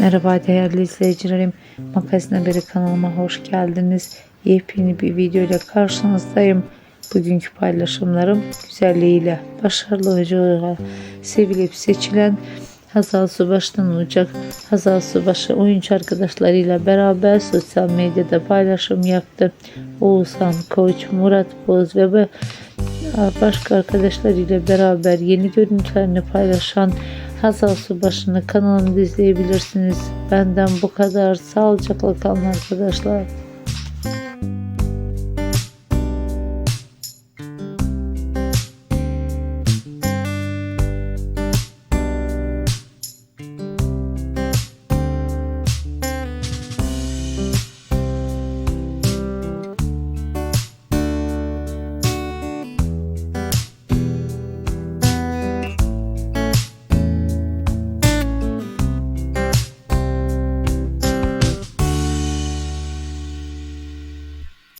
Merhaba değerli izleyicilerim. Magazin Haberi kanalıma hoş geldiniz. Yepyeni bir video ile karşınızdayım. Bugünkü paylaşımlarım güzelliğiyle başarılı oyunculara sevilip seçilen Hazal Subaş'tan olacak. Hazal Subaşı oyuncu arkadaşlarıyla beraber sosyal medyada paylaşım yaptı. Oğuzhan Koç, Murat Boz ve başka arkadaşlarıyla beraber yeni görüntülerini paylaşan Hazal Subaşı'nı kanalımda izleyebilirsiniz. Benden bu kadar. Sağlıcakla kalın arkadaşlar.